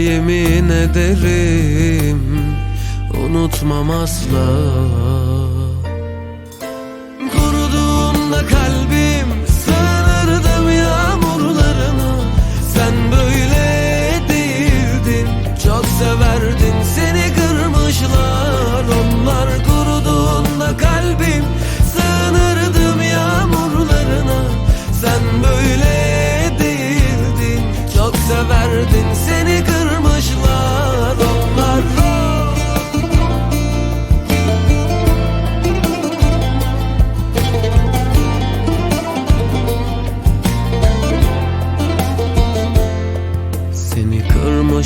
Yemin ederim. Unutmam asla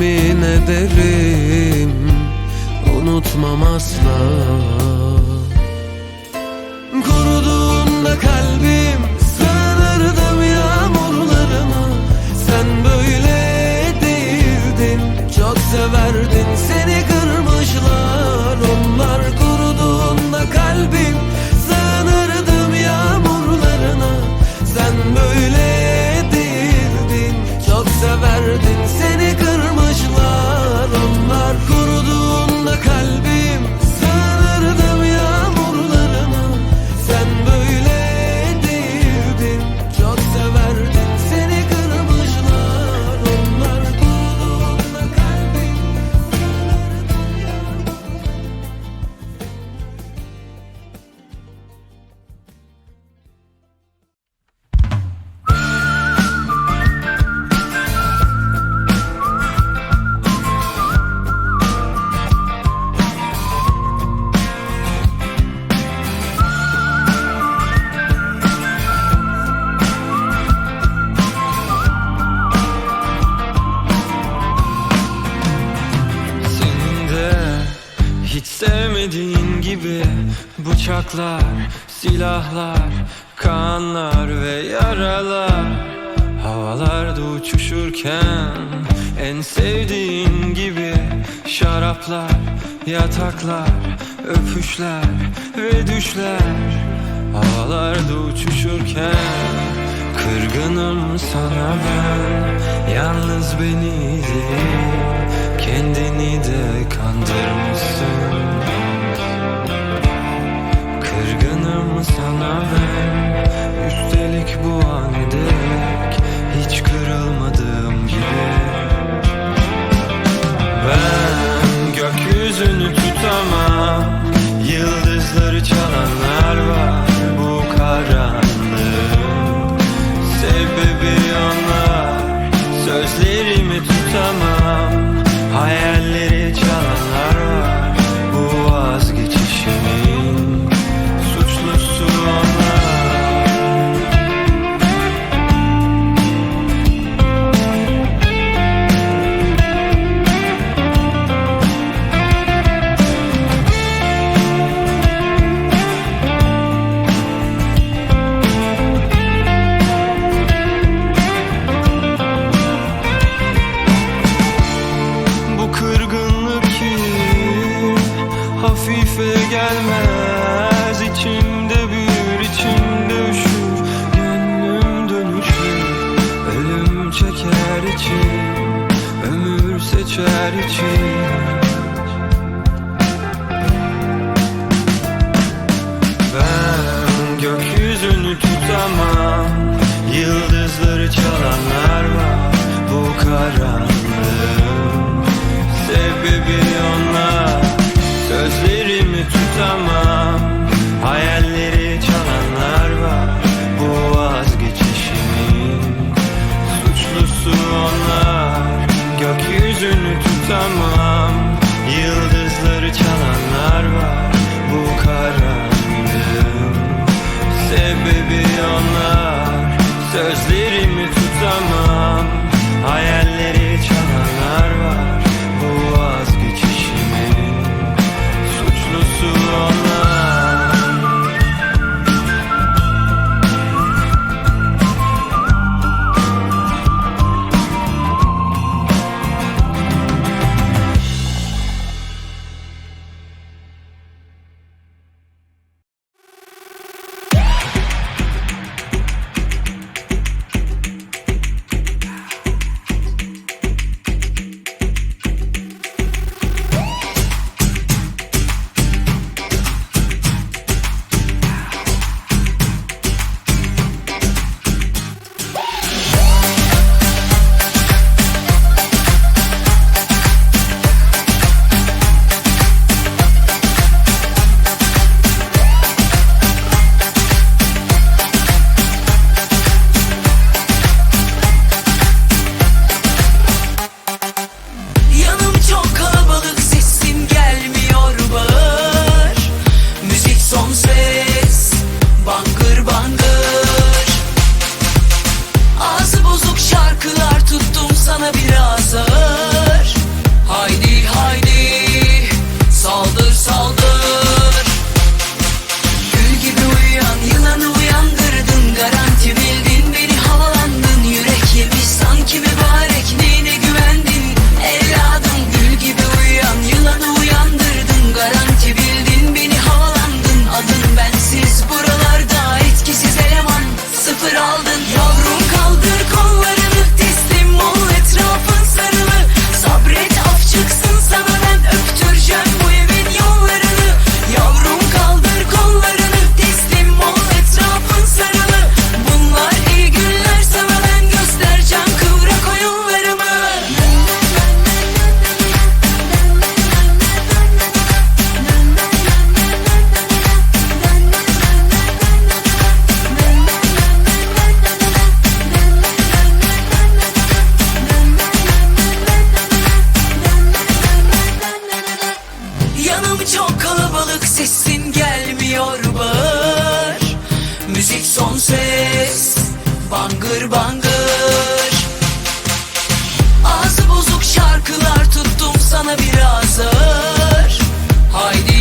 Yemin ederim Unutmam asla. Kuruduğunda kalbim Sığınırdım yağmurlarına Sen böyle değildin Çok severdin seni kırmışlar Bıçaklar, silahlar, kanlar ve yaralar. Havalarda uçuşurken en sevdiğin gibi Şaraplar, yataklar, öpüşler ve düşler. Havalarda uçuşurken Kırgınım sana ben. Yalnız beni değil Kendini de kandırmışsın Kırgınım sana ben Üstelik bu an ederek Hiç kırılmadığım gibi. Ben gökyüzünü düşler şey. Ben gökyüzünü tutamam. Yıldızları çalanlar var. Bu karanlığın Sebebi onlar. Sözlerimi tutamam. çok kalabalık sesin gelmiyor bağır. Müzik son ses bangır bangır. Ağzı bozuk şarkılar tuttum sana biraz ağır. Haydi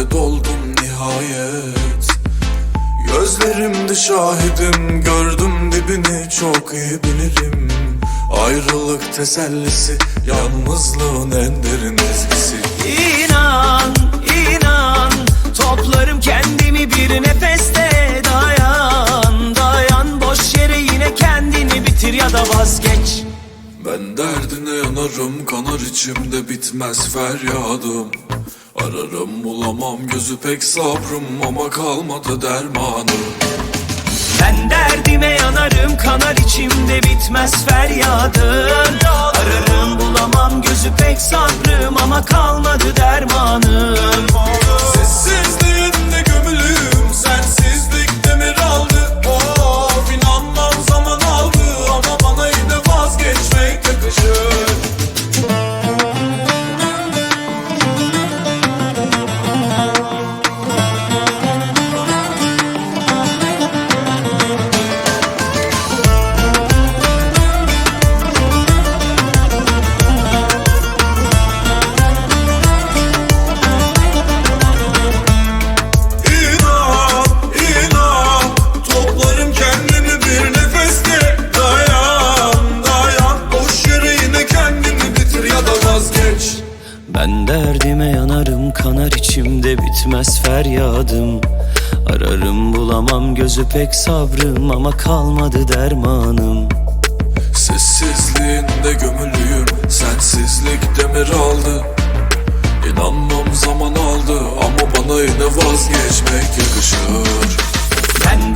de doldum nihayet. Gözlerimde şahidim gördüm dibini çok iyi bilirim. Ayrılık tesellisi yalnızlığın en derin ezgisi. İnan, inan Toplarım kendimi bir nefeste. Dayan, dayan Boş yere yine kendini bitir ya da vazgeç. Ben derdine yanarım kanar içimde bitmez feryadım Ararım bulamam gözü pek sabrım ama kalmadı dermanım. Ben derdime yanarım kanar içimde bitmez feryadım Ararım bulamam gözü pek sabrım ama kalmadı dermanım. Sessizliğinde gömülüyüm sensizlik demir aldı Of inanmam zaman aldı ama bana yine vazgeçmek yakışır feryadım. Ararım bulamam gözü pek sabrım ama kalmadı dermanım. Sessizliğinde gömülüyüm Sensizlik demir aldı. İnanmam zaman aldı Ama bana yine vazgeçmek yakışır. Ben